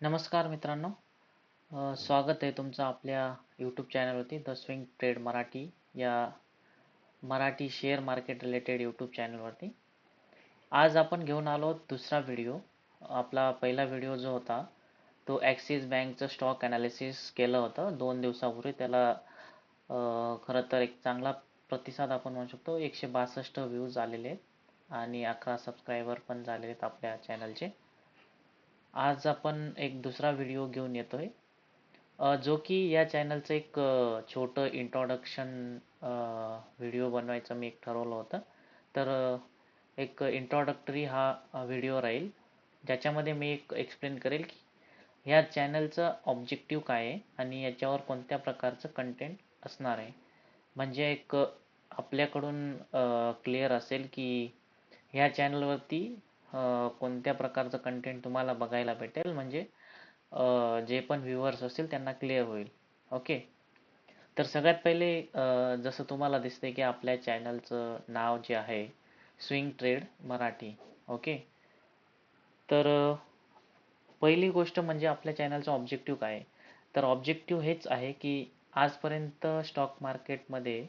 नमस्कार मित्रांनो. अ, स्वागत आहे तुमचं आपल्या यूट्यूब चॅनलवरती द स्विंग ट्रेड मराठी या Marathi share market related YouTube चॅनलवरती आज आपण घेऊन आलो दुसरा व्हिडिओ आपला पहिला व्हिडिओ जो होता तो ॲक्सिस बँकचं स्टॉक ॲनालिसिस केलं होतं. दोन दिवसापूर्वी त्याला अ, खरं तर एक चांगला प्रतिसाद आपण म्हणू शकतो. एकशे बासष्ट व्ह्यूज आलेले आहेत आणि अकरा सबस्क्रायबर पण झालेले आहेत आपल्या चॅनलचे आज आपण एक दुसरा व्हिडिओ घेऊन येतोय. आहे जो की या चॅनलचं एक छोटं इंट्रोडक्शन व्हिडिओ बनवायचं मी एक ठरवलं होतं. तर एक इंट्रोडक्टरी हा व्हिडिओ राहील. ज्याच्यामध्ये मी एक एक्सप्लेन करेल की ह्या चॅनलचं ऑब्जेक्टिव्ह काय आहे आणि याच्यावर कोणत्या प्रकारचं कंटेंट असणार आहे. म्हणजे एक आपल्याकडून क्लिअर असेल की ह्या चॅनलवरती कोणत्या प्रकारचं कंटेंट तुम्हाला बघायला भेटेल म्हणजे जे पण व्ह्युअर्स असतील त्यांना क्लिअर होईल. ओके तर सगळ्यात पहिले जसं तुम्हाला दिसते की आपल्या चॅनलचं नाव जे आहे स्विंग ट्रेड मराठी. ओके तर पहिली गोष्ट म्हणजे आपल्या चॅनलचं ऑब्जेक्टिव्ह काय? आहे तर ऑब्जेक्टिव्ह हेच आहे की आजपर्यंत स्टॉक मार्केटमध्ये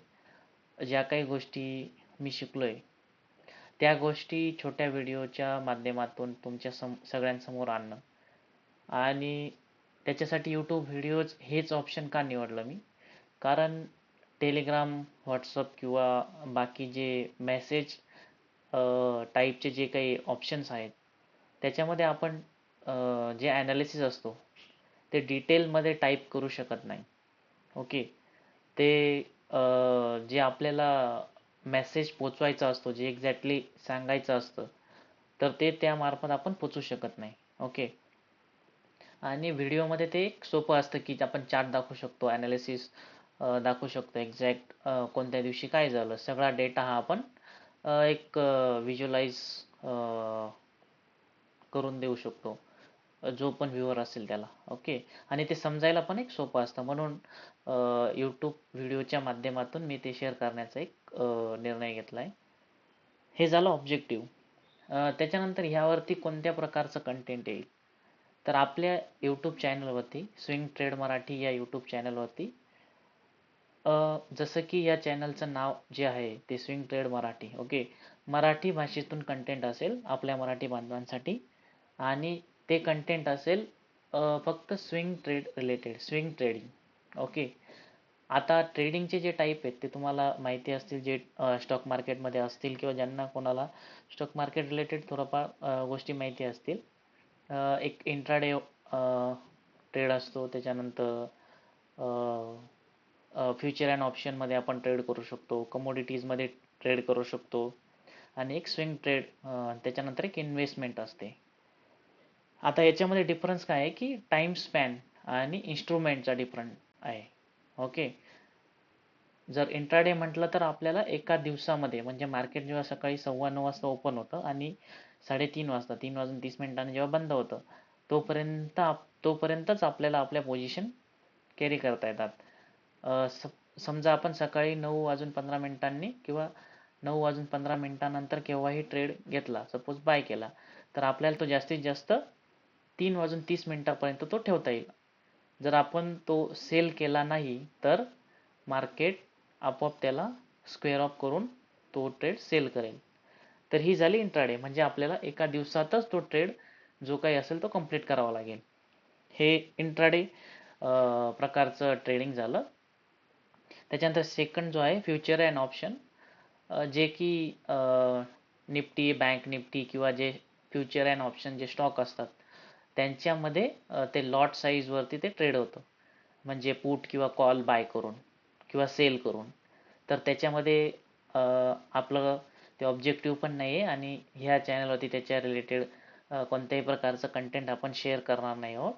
ज्या काही गोष्टी मी शिकलो आहे त्या गोष्टी छोट्या व्हिडिओच्या माध्यमातून तुमच्या सम सगळ्यांसमोर आणणं. आणि त्याच्यासाठी यूट्यूब व्हिडिओज हेच ऑप्शन का निवडलं मी? कारण टेलिग्राम व्हॉट्सअप किंवा बाकी जे मेसेज टाईपचे जे काही ऑप्शन्स आहेत त्याच्यामध्ये आपण जे ॲनालिसिस असतो ते डिटेलमध्ये टाईप करू शकत नाही. ओके ते जे आपल्याला मेसेज पोचवायचा असतो जे एक्झॅक्टली सांगायचं असतं तर ते त्यामार्फत आपण पोचू शकत नाही. ओके आणि व्हिडिओमध्ये ते एक सोपं असतं की आपण चार्ट दाखवू शकतो ॲनालिसिस दाखवू शकतो एक्झॅक्ट कोणत्या दिवशी काय झालं. सगळा डेटा हा आपण एक व्हिज्युअलाइज करून देऊ शकतो. जो पण व्ह्युअर असेल त्याला ओके? आणि ते समजायला पण एक सोपं असतं. म्हणून यूट्यूब व्हिडिओच्या माध्यमातून मी ते शेअर करण्याचा एक निर्णय घेतला आहे हे झालं ऑब्जेक्टिव्ह त्याच्यानंतर ह्यावरती कोणत्या प्रकारचं कंटेंट येईल? तर आपल्या यूट्यूब चॅनलवरती स्विंग ट्रेड मराठी या यूट्यूब चॅनलवरती जसं की या चॅनलचं नाव जे आहे ते swing trade Marathi okay? Marathi भाषेतून कंटेंट असेल आपल्या मराठी बांधवांसाठी आणि ते कंटेंट असेल फक्त swing trade related swing trading okay आता ट्रेडिंगचे जे टाईप आहेत ते तुम्हाला माहिती असतील जे स्टॉक मार्केटमध्ये असतील किंवा ज्यांना कोणाला स्टॉक मार्केट रिलेटेड थोडंफार गोष्टी माहिती असतील एक इंट्राडे ट्रेड असतो त्याच्यानंतर फ्युचर अँड ऑप्शनमध्ये आपण ट्रेड करू शकतो कमोडिटीजमध्ये ट्रेड करू शकतो आणि एक स्विंग ट्रेड त्याच्यानंतर एक इन्व्हेस्टमेंट असते. आता याच्यामध्ये डिफरन्स काय आहे की टाइम स्पॅन आणि इन्स्ट्रुमेंटचा डिफरंट आहे. ओके जर इंट्राडे म्हटलं तर आपल्याला एका दिवसामध्ये म्हणजे मार्केट जेव्हा सकाळी सव्वा नऊ वाजता ओपन होतं आणि साडेतीन वाजता तीन वाजून तीस मिनिटांनी जेव्हा बंद होतं तोपर्यंत आप तोपर्यंतच आपल्याला आपल्या पोझिशन कॅरी करता येतात. स समजा आपण सकाळी नऊ वाजून पंधरा मिनिटांनी किंवा नऊ वाजून पंधरा मिनिटानंतर केव्हाही ट्रेड घेतला सपोज बाय केला तर आपल्याला तो जास्तीत जास्त तीन वाजून तीस मिनिटापर्यंत तो ठेवता येईल. जर आपण तो सेल केला नाही तर मार्केट आपोआप त्याला स्क्वेअर ऑफ करून तो ट्रेड सेल करेल. तर ही झाली इंट्राडे म्हणजे आपल्याला एका दिवसातच तो ट्रेड जो काही असेल तो कंप्लीट करावा लागेल. हे इंट्राडे प्रकारचं ट्रेडिंग झालं. त्याच्यानंतर सेकंड जो आहे फ्युचर अँड ऑप्शन जे की निफ्टी बँक निफ्टी किंवा जे फ्युचर अँड ऑप्शन जे स्टॉक असतात त्यांच्यामध्ये ते लॉट साईजवरती ते ट्रेड होतं. म्हणजे पुट किंवा कॉल बाय करून किंवा सेल करून. तर त्याच्यामध्ये आपलं ते ऑब्जेक्टिव्ह पण नाही आहे आणि ह्या चॅनलवरती त्याच्या रिलेटेड कोणत्याही प्रकारचं कंटेंट आपण शेअर करणार नाही आहोत.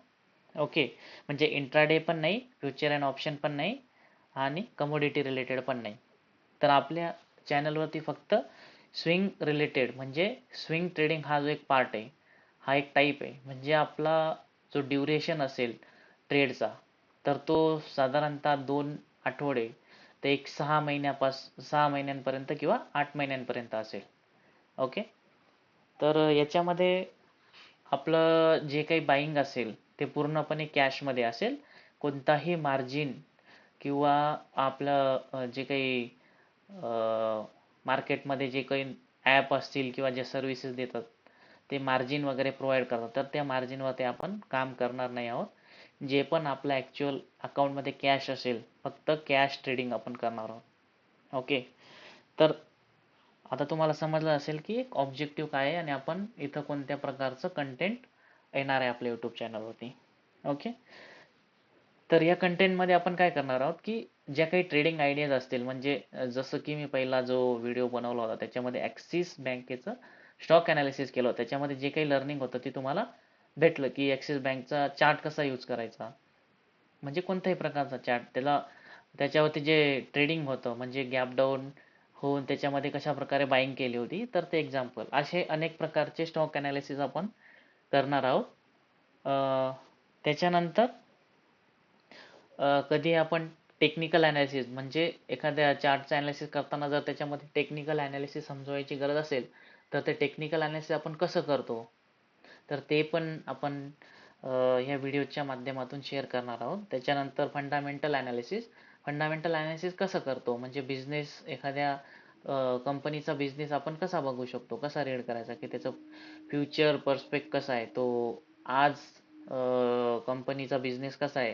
ओके म्हणजे इंट्राडे पण नाही फ्युचर अँड ऑप्शन पण नाही आणि कमोडिटी रिलेटेड पण नाही. तर आपल्या चॅनलवरती फक्त स्विंग रिलेटेड म्हणजे स्विंग ट्रेडिंग हा जो एक पार्ट आहे हा एक टाईप आहे. म्हणजे आपला जो ड्युरेशन असेल ट्रेडचा तर तो साधारणतः दोन आठवडे ते एक सहा महिन्यापास सहा महिन्यांपर्यंत किंवा आठ महिन्यांपर्यंत असेल. ओके तर याच्यामध्ये आपलं जे काही बाईंग असेल ते पूर्णपणे कॅशमध्ये असेल. कोणताही मार्जिन किंवा आपलं जे काही मार्केटमध्ये जे काही ॲप असतील किंवा जे सर्व्हिसेस देतात ते मार्जिन वगैरे प्रोव्हाइड करतात. तर त्या मार्जिनवरती आपण काम करणार नाही आहोत. जे पण आपलं ॲक्च्युअल अकाउंटमध्ये कॅश असेल फक्त कॅश ट्रेडिंग आपण करणार आहोत. ओके तर आता तुम्हाला समजलं असेल की एक ऑब्जेक्टिव्ह काय आहे आणि आपण इथं कोणत्या प्रकारचं कंटेंट येणार आहे आपल्या यूट्यूब चॅनलवरती ओके तर या कंटेंटमध्ये आपण काय करणार आहोत की ज्या काही ट्रेडिंग आयडियाज असतील म्हणजे जसं की मी पहिला जो व्हिडिओ बनवला होता त्याच्यामध्ये ॲक्सिस बँकेचं स्टॉक अनालिसिस केलं. त्याच्यामध्ये जे काही लर्निंग होतं ते तुम्हाला भेटलं की ॲक्सिस बँकचा चार्ट कसा यूज करायचा. म्हणजे कोणत्याही प्रकारचा चार्ट त्याला त्याच्यावरती जे ट्रेडिंग होतं म्हणजे गॅप डाऊन होऊन त्याच्यामध्ये कशा प्रकारे बाईंग केली होती तर ते एक्झाम्पल असे अनेक प्रकारचे स्टॉक अनालिसिस आपण करणार आहोत. त्याच्यानंतर कधी आपण टेक्निकल अनालिसिस म्हणजे एखाद्या चार्टचं अनालिसिस करताना जर त्याच्यामध्ये टेक्निकल अनालिसिस समजवायची गरज असेल तर ते टेक्निकल अनालिसिस आपण कसं करतो? तर ते पण आपण ह्या व्हिडिओच्या माध्यमातून शेअर करणार आहोत. त्याच्यानंतर फंडामेंटल अनालिसिस फंडामेंटल अनालिसिस कसं करतो? म्हणजे बिझनेस एखाद्या कंपनीचा बिझनेस आपण कसा बघू शकतो? कसा रीड करायचा? की त्याचं फ्युचर पर्स्पेक्ट कसा आहे? तो आज कंपनीचा बिझनेस कसा आहे?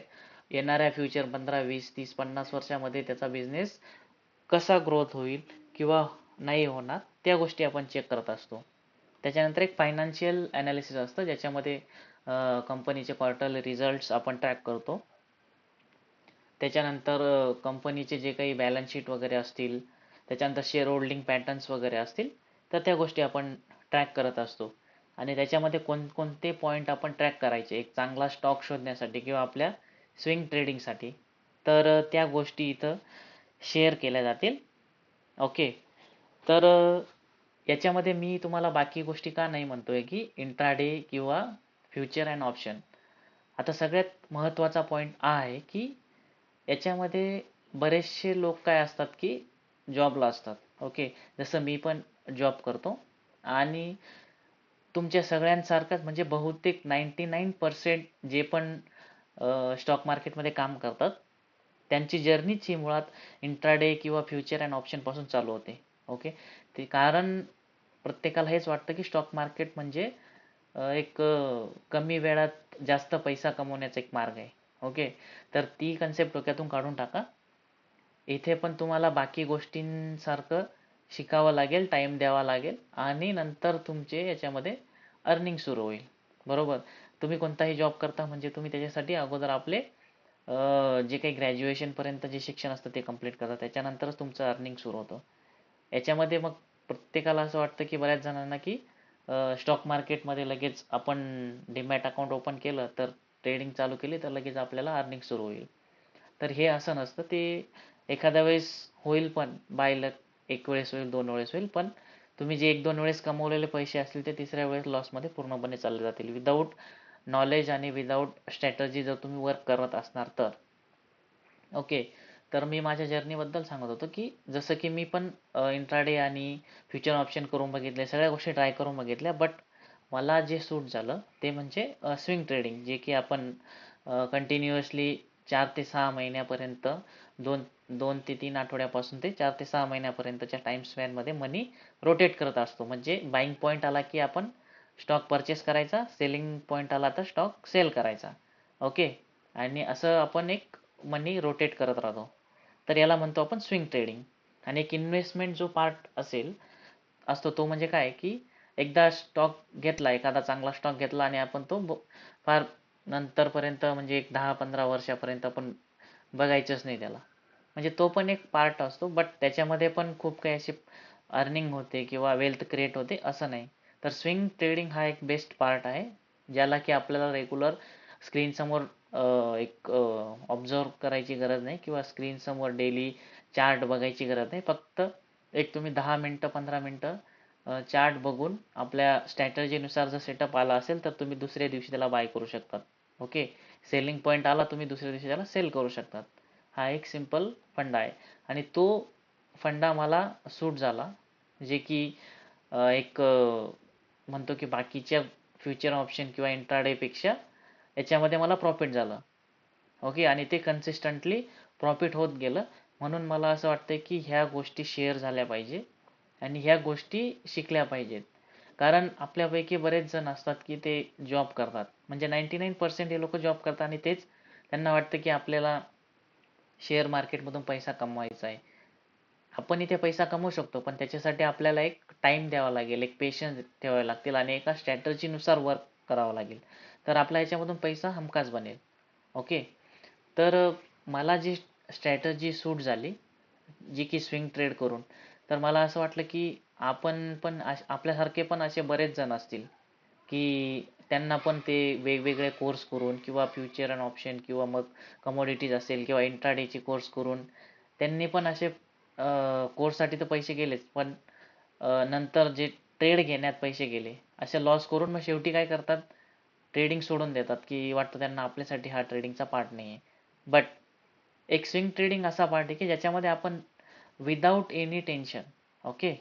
येणाऱ्या फ्युचर पंधरा वीस तीस पन्नास वर्षामध्ये त्याचा बिझनेस कसा ग्रोथ होईल? किंवा नाही होणार त्या गोष्टी आपण चेक करत असतो. त्याच्यानंतर एक फायनान्शियल अनालिसिस असतं ज्याच्यामध्ये कंपनीचे क्वार्टरली रिझल्ट्स आपण ट्रॅक करतो. त्याच्यानंतर कंपनीचे जे काही बॅलन्स शीट वगैरे असतील त्याच्यानंतर शेअर होल्डिंग पॅटर्न्स वगैरे असतील तर त्या गोष्टी आपण ट्रॅक करत असतो. आणि त्याच्यामध्ये कोणकोणते पॉईंट आपण ट्रॅक करायचे? एक चांगला स्टॉक शोधण्यासाठी किंवा आपल्या स्विंग ट्रेडिंगसाठी तर त्या गोष्टी इथं शेअर केल्या जातील. ओके तर याच्यामध्ये मी तुम्हाला बाकी गोष्टी का नाही म्हणतोय की इंट्राडे किंवा फ्युचर अँड ऑप्शन आता सगळ्यात महत्त्वाचा पॉईंट हा आहे की याच्यामध्ये बरेचसे लोक काय असतात की जॉबला असतात. ओके जसं मी पण जॉब करतो आणि तुमच्या सगळ्यांसारखंच म्हणजे बहुतेक नाईंटी नाईन पर्सेंट जे पण स्टॉक मार्केटमध्ये काम करतात त्यांची जर्नीच ही मुळात इंट्राडे किंवा फ्युचर अँड ऑप्शनपासून चालू होते. ओके ते कारण प्रत्येकाला हेच वाटतं की स्टॉक मार्केट म्हणजे एक कमी वेळात जास्त पैसा कमवण्याचा एक मार्ग आहे. ओके तर ती कन्सेप्ट डोक्यातून काढून टाका. इथे पण तुम्हाला बाकी गोष्टींसारखं शिकावं लागेल टाईम द्यावा लागेल आणि नंतर तुमचे याच्यामध्ये अर्निंग सुरू होईल. बरोबर? तुम्ही कोणताही जॉब करता म्हणजे तुम्ही त्याच्यासाठी अगोदर आपले जे काही ग्रॅज्युएशनपर्यंत जे शिक्षण असतं ते कंप्लीट करता. त्याच्यानंतरच तुमचं अर्निंग सुरू होतं. याच्यामध्ये मग प्रत्येकाला असं वाटतं की बऱ्याच जणांना की स्टॉक मार्केटमध्ये लगेच आपण डीमॅट अकाउंट ओपन केलं तर ट्रेडिंग चालू केली तर लगेच आपल्याला अर्निंग सुरू होईल. तर हे असं नसतं ते एखाद्या वेळेस होईल पण बाय लक एक वेळेस होईल दोन वेळेस होईल पण तुम्ही जे एक दोन वेळेस कमवलेले पैसे असतील ते तिसऱ्या वेळेस लॉसमध्ये पूर्णपणे चालले जातील. विदाऊट नॉलेज आणि विदाऊट स्ट्रॅटजी जर तुम्ही वर्क करत असणार तर. ओके तर मी माझ्या जर्नीबद्दल सांगत होतो की जसं की मी पण इंट्राडे आणि फ्युचर ऑप्शन करून बघितले सगळ्या गोष्टी ट्राय करून बघितल्या बट मला जे सूट झालं ते म्हणजे स्विंग ट्रेडिंग जे की आपण कंटिन्युअसली चार ते सहा महिन्यापर्यंत दोन दोन ते तीन आठवड्यापासून ते चार ते सहा महिन्यापर्यंतच्या टाइम स्पॅनमध्ये मनी रोटेट करत असतो. म्हणजे बाईंग पॉईंट आला की आपण स्टॉक परचेस करायचा सेलिंग पॉईंट आला तर स्टॉक सेल करायचा. ओके आणि असं आपण एक मनी रोटेट करत राहतो. तर याला म्हणतो आपण स्विंग ट्रेडिंग आणि एक इन्व्हेस्टमेंट जो पार्ट असेल असतो तो म्हणजे काय की एकदा स्टॉक घेतला एखादा चांगला स्टॉक घेतला आणि आपण तो ब- फार नंतरपर्यंत म्हणजे एक दहा पंधरा वर्षापर्यंत आपण बघायचंच नाही त्याला. म्हणजे तो पण एक पार्ट असतो बट त्याच्यामध्ये पण खूप काही असे अर्निंग होते किंवा वेल्थ क्रिएट होते असं नाही. तर स्विंग ट्रेडिंग हा एक बेस्ट पार्ट आहे ज्याला की आपल्याला रेग्युलर स्क्रीन समोर एक ऑब्झर्व करायची गरज नाही किंवा स्क्रीन समोर डेली चार्ट बघायची गरज नाही. फक्त एक तुम्ही दहा मिनटं पंधरा मिनटं चार्ट बघून आपल्या स्ट्रॅटर्जीनुसार जर सेटअप आला असेल तर तुम्ही दुसऱ्या दिवशी त्याला बाय करू शकतात. ओके सेलिंग पॉईंट आला तुम्ही दुसऱ्या दिवशी त्याला सेल करू शकतात. हा एक सिंपल फंडा आहे. आणि तो फंडा मला सूट झाला जे की एक म्हणतो की बाकीच्या फ्युचर ऑप्शन किंवा इंट्राडेपेक्षा याच्यामध्ये मला प्रॉफिट झालं. ओके आणि ते कन्सिस्टंटली प्रॉफिट होत गेलं. म्हणून मला असं वाटतं की ह्या गोष्टी शेअर झाल्या पाहिजे आणि ह्या गोष्टी शिकल्या पाहिजेत. कारण आपल्यापैकी बरेच जण असतात की ते जॉब करतात. म्हणजे नाईंटी नाईन पर्सेंट हे लोक जॉब करतात आणि तेच त्यांना वाटतं की आपल्याला शेअर मार्केटमधून पैसा कमवायचा आहे. आपण इथे पैसा कमवू शकतो पण त्याच्यासाठी आपल्याला एक टाइम द्यावा लागेल एक पेशन्स ठेवावे लागतील आणि एका स्ट्रॅटर्जीनुसार वर्क करावं लागेल. तर आपला याच्यामधून पैसा हमखास बनेल. ओके तर मला जी स्ट्रॅटजी सूट झाली जी की स्विंग ट्रेड करून तर मला असं वाटलं की आपण पण आपल्यासारखे पण असे बरेच जण असतील की त्यांना पण ते वेगवेगळे कोर्स करून किंवा फ्युचर अँड ऑप्शन किंवा मग कमोडिटीज असेल किंवा इंट्राडेचे कोर्स करून त्यांनी पण असे कोर्ससाठी तर पैसे गेलेच पण नंतर जे ट्रेड घेण्यात पैसे गेले असे लॉस करून मग शेवटी काय करतात? ट्रेडिंग सोडून देतात की वाटतं त्यांना आपल्यासाठी हा ट्रेडिंगचा पार्ट नाही आहे बट एक स्विंग ट्रेडिंग असा पार्ट आहे की ज्याच्यामध्ये आपण विदाऊट एनी टेन्शन ओके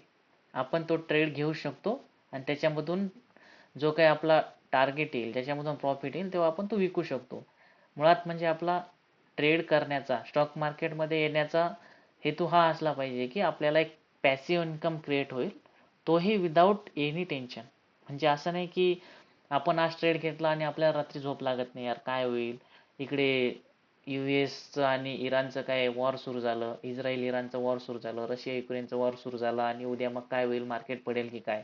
आपण तो ट्रेड घेऊ शकतो आणि त्याच्यामधून जो काही आपला टार्गेट येईल ज्याच्यामधून प्रॉफिट येईल तेव्हा आपण तो विकू शकतो. मुळात म्हणजे आपला ट्रेड करण्याचा स्टॉक मार्केटमध्ये येण्याचा हेतू हा असला पाहिजे की आपल्याला एक पॅसिव्ह इन्कम क्रिएट होईल. तोही विदाऊट एनी टेन्शन म्हणजे असं नाही की आपण आज ट्रेड घेतला आणि आपल्याला रात्री झोप लागत नाही यार काय होईल? इकडे यू एसचं आणि इराणचं काय वॉर सुरू झालं इस्रायल इराणचं वॉर सुरू झालं रशिया युक्रेनचं वॉर सुरू झालं आणि उद्या मग काय होईल? मार्केट पडेल की काय?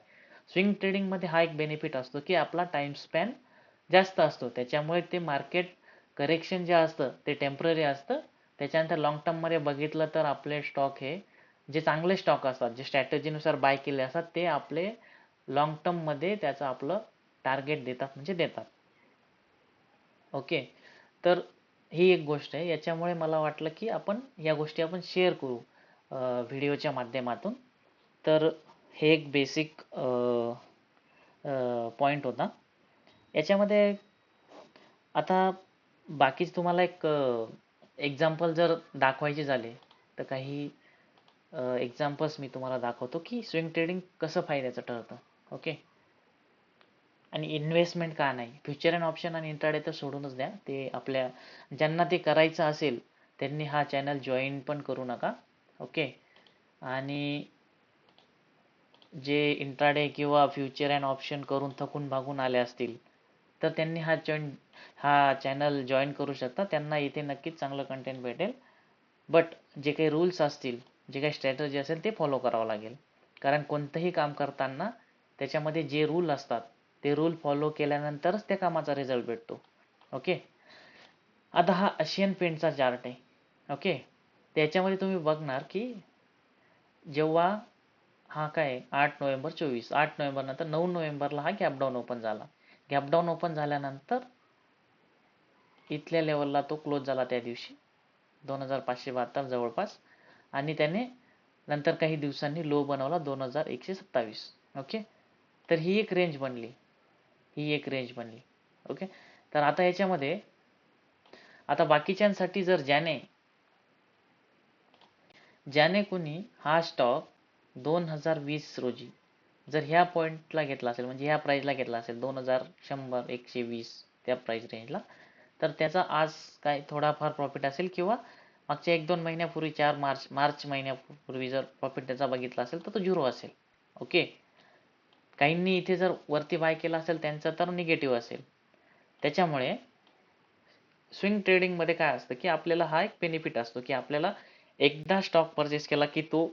स्विंग ट्रेडिंगमध्ये हा एक बेनिफिट असतो की आपला टाईम स्पॅन जास्त असतो. त्याच्यामुळे ते मार्केट करेक्शन जे असतं ते टेंपररी असतं. त्याच्यानंतर लॉंग टर्ममध्ये बघितलं तर आपले स्टॉक हे जे चांगले स्टॉक असतात जे स्ट्रॅटजीनुसार बाय केले असतात ते आपले लॉंग टर्ममध्ये त्याचं आपलं टार्गेट देतात म्हणजे देतात. ओके तर ही एक गोष्ट आहे. याच्यामुळे मला वाटलं की आपण या गोष्टी आपण शेअर करू व्हिडिओच्या माध्यमातून. तर हे एक बेसिक पॉईंट होता. याच्यामध्ये आता बाकीच तुम्हाला एक एक्झाम्पल जर दाखवायचे झाले तर काही एक्झाम्पल्स मी तुम्हाला दाखवतो की स्विंग ट्रेडिंग कसं फायद्याचं ठरतं. ओके आणि इन्व्हेस्टमेंट का नाही? फ्युचर अँड ऑप्शन आणि इंट्राडे तर सोडूनच द्या. ते आपल्या ज्यांना ते करायचं असेल त्यांनी हा चॅनल जॉईन पण करू नका. ओके आणि जे इंट्राडे किंवा फ्युचर अँड ऑप्शन करून थकून भागून आले असतील तर त्यांनी हा जॉईन हा चॅनल जॉईन करू शकता. त्यांना इथे नक्कीच चांगलं कंटेंट भेटेल. बट जे काही रूल्स असतील जे काही स्ट्रॅटर्जी असेल ते फॉलो करावं लागेल. कारण कोणतंही काम करताना त्याच्यामध्ये जे रूल असतात ते रूल फॉलो केल्यानंतरच त्या कामाचा रिझल्ट भेटतो. ओके आता हा अशियन पेंटचा चार्ट आहे. ओके त्याच्यामध्ये तुम्ही बघणार की जेव्हा हा काय आठ नोव्हेंबर चोवीस. आठ नोव्हेंबर नंतर नऊ नोव्हेंबरला हा गॅपडाऊन ओपन झाला. गॅपडाऊन ओपन झाल्यानंतर इथल्या लेवलला तो क्लोज झाला त्या दिवशी. दोन हजार पाचशे बहात्तर जवळपास. आणि त्याने नंतर काही दिवसांनी लो बनवला दोन हजार एकशे सत्तावीस. ओके तर ही एक रेंज बनली. ही एक रेंज बनली. ओके तर आता याच्यामध्ये आता बाकीच्यांसाठी जर ज्याने ज्याने कोणी हा स्टॉक दोन हजार वीस रोजी जर ह्या पॉईंटला घेतला असेल म्हणजे ह्या प्राईजला घेतला असेल दोन हजार शंभर एकशे वीस त्या प्राईज रेंजला तर त्याचा आज काय थोडाफार प्रॉफिट असेल किंवा मागच्या एक दोन महिन्यापूर्वी चार मार्च मार्च महिन्यापूर्वी जर प्रॉफिट त्याचा बघितला असेल तर तो झिरो असेल. ओके काहींनी इथे जर वरती बाय केला असेल त्यांचा तर निगेटिव्ह असेल. त्याच्यामुळे स्विंग ट्रेडिंगमध्ये काय असतं की आपल्याला हा एक बेनिफिट असतो की आपल्याला एकदा स्टॉक परचेस केला की तो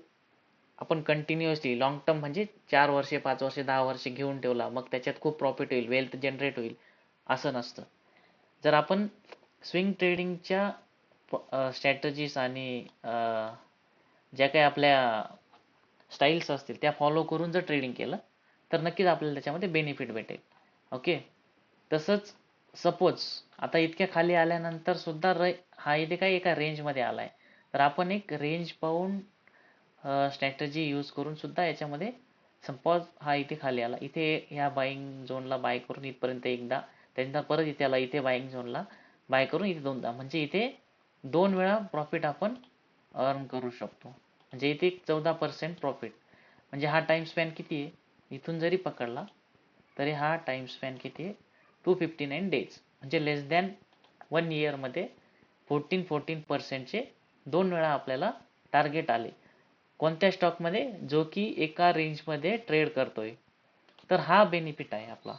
आपण कंटिन्युअसली लॉंग टर्म म्हणजे चार वर्षे पाच वर्षे दहा वर्षे घेऊन ठेवला मग त्याच्यात खूप प्रॉफिट होईल वेल्थ जनरेट होईल असं नसतं. जर आपण स्विंग ट्रेडिंगच्या स्ट्रॅटजीज आणि ज्या काही आपल्या स्टाईल्स असतील त्या फॉलो करून जर ट्रेडिंग केलं तर नक्कीच आपल्याला त्याच्यामध्ये बेनिफिट भेटेल. ओके तसंच सपोज आता इतक्या खाली आल्यानंतर सुद्धा र हा इथे काय एका रेंजमध्ये आला आहे तर आपण एक रेंज पाहून स्ट्रॅटजी यूज करून सुद्धा याच्यामध्ये सपोज हा इथे खाली आला. इथे ह्या बाईंग झोनला बाय करून इथपर्यंत एकदा त्यानंतर परत इथे आला इथे बाईंग झोनला बाय करून इथे दोनदा. म्हणजे इथे दोन वेळा प्रॉफिट आपण अर्न करू शकतो. म्हणजे इथे चौदा पर्सेंट प्रॉफिट म्हणजे हा टाइम स्पॅन किती आहे? इथून जरी पकडला तरी हा टाइम स्पॅन किती आहे? टू फिफ्टी नाईन डेज म्हणजे लेस दॅन वन इयरमध्ये फोर्टीन फोर्टीन पर्सेंटचे दोन वेळा आपल्याला टार्गेट आले. कोणत्या स्टॉकमध्ये जो की एका रेंजमध्ये ट्रेड करतोय. तर हा बेनिफिट आहे आपला.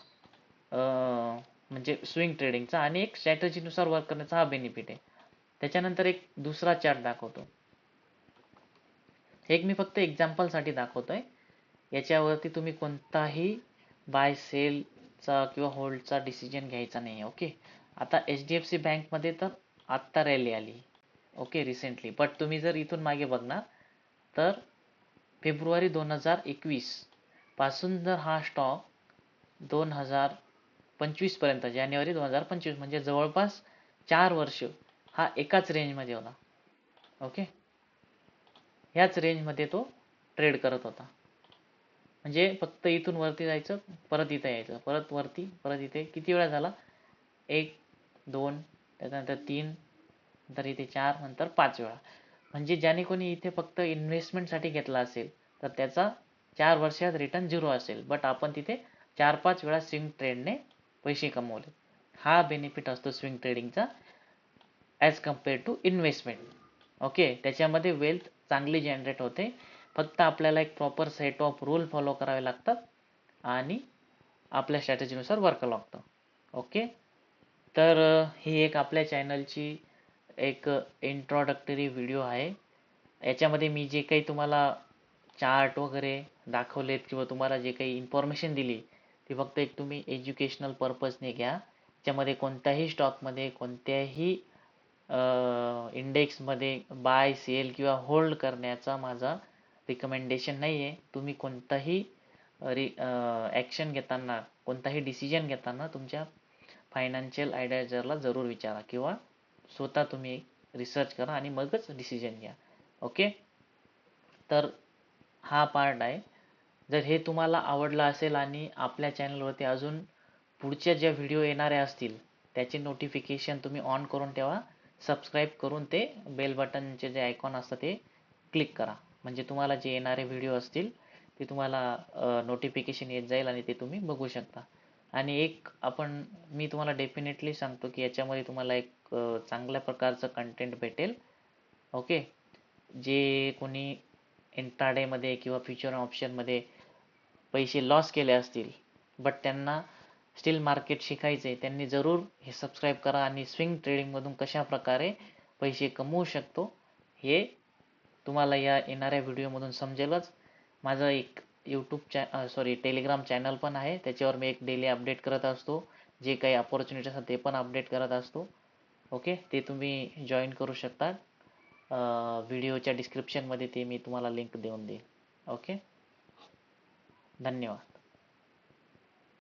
म्हणजे स्विंग ट्रेडिंगचा आणि एक स्ट्रॅटजीनुसार वर्क करण्याचा हा बेनिफिट आहे. त्याच्यानंतर एक दुसरा चार्ट दाखवतो. एक मी फक्त एक्झाम्पलसाठी दाखवतोय. याच्यावरती तुम्ही कोणताही बाय सेलचा किंवा होल्डचा डिसिजन घ्यायचा नाही ओके आता एच डी एफ सी बँकमध्ये तर आत्ता रॅली आली ओके रिसेंटली बट तुम्ही जर इथून मागे बघणार तर फेब्रुवारी दोन हजार एकवीसपासून जर हा स्टॉक दोन हजार पंचवीसपर्यंत जानेवारी दोन हजार पंचवीस म्हणजे जवळपास चार वर्ष हा एकाच रेंजमध्ये होता ओके ह्याच रेंजमध्ये तो ट्रेड करत होता. म्हणजे फक्त इथून वरती जायचं परत इथं यायचं. परत वरती परत इथे. किती वेळा झाला? एक दोन त्याच्यानंतर तीन नंतर इथे चार नंतर पाच वेळा. म्हणजे ज्याने कोणी इथे फक्त इन्व्हेस्टमेंटसाठी घेतला असेल तर त्याचा चार वर्षात रिटर्न झिरो असेल. बट आपण तिथे चार पाच वेळा स्विंग ट्रेडने पैसे कमवले. हा बेनिफिट असतो स्विंग ट्रेडिंगचा as compare to investment okay त्याच्यामध्ये वेल्थ चांगली जनरेट होते. फक्त आपल्याला एक proper set of rule follow करावे लागतात आणि आपल्या स्ट्रॅटेजीनुसार वर्क लागतं. ओके तर ही एक आपल्या चॅनलची एक इंट्रोडक्टरी व्हिडिओ आहे. याच्यामध्ये मी जे काही तुम्हाला चार्ट वगैरे दाखवलेत किंवा तुम्हाला जे काही इन्फॉर्मेशन दिली ती फक्त एक तुम्ही एज्युकेशनल पर्पजने घ्या. त्याच्यामध्ये कोणत्याही स्टॉकमध्ये कोणत्याही इंडेक्समध्ये बाय सेल किंवा होल्ड करण्याचा माझा रिकमेंडेशन नाही आहे तुम्ही कोणताही रि ॲक्शन घेताना कोणताही डिसिजन घेताना तुमच्या फायनान्शियल ॲडवायझरला जरूर विचारा किंवा स्वतः तुम्ही रिसर्च करा आणि मगच डिसिजन घ्या. ओके तर हा पार्ट आहे. जर हे तुम्हाला आवडलं असेल आणि आपल्या चॅनलवरती अजून पुढच्या ज्या व्हिडिओ येणाऱ्या असतील त्याचे नोटिफिकेशन तुम्ही ऑन करून ठेवा. सबस्क्राईब करून ते बेल बटनचे जे आयकॉन असतं ते क्लिक करा. म्हणजे तुम्हाला जे येणारे व्हिडिओ असतील ते तुम्हाला नोटिफिकेशन येत जाईल आणि ते तुम्ही बघू शकता. आणि एक आपण मी तुम्हाला डेफिनेटली सांगतो की याच्यामध्ये तुम्हाला एक चांगल्या प्रकारचं कंटेंट भेटेल. ओके जे कोणी इंट्राडेमध्ये किंवा फ्युचर ऑप्शनमध्ये पैसे लॉस केले असतील बट त्यांना स्टील मार्केट शिकायचे त्यांनी जरूर हे सबस्क्राईब करा आणि स्विंग ट्रेडिंगमधून कशा प्रकारे पैसे कमवू शकतो हे तुम्हाला या येणाऱ्या व्हिडिओमधून समजेलच. माझं एक यूट्यूब चॅ सॉरी टेलिग्राम चॅनल पण आहे. त्याच्यावर मी एक डेली अपडेट करत असतो. जे काही अपॉर्च्युनिटी असतात ते पण अपडेट करत असतो. ओके ते तुम्ही जॉईन करू शकता. व्हिडिओच्या डिस्क्रिप्शनमध्ये ते मी तुम्हाला लिंक देऊन देईल. ओके धन्यवाद.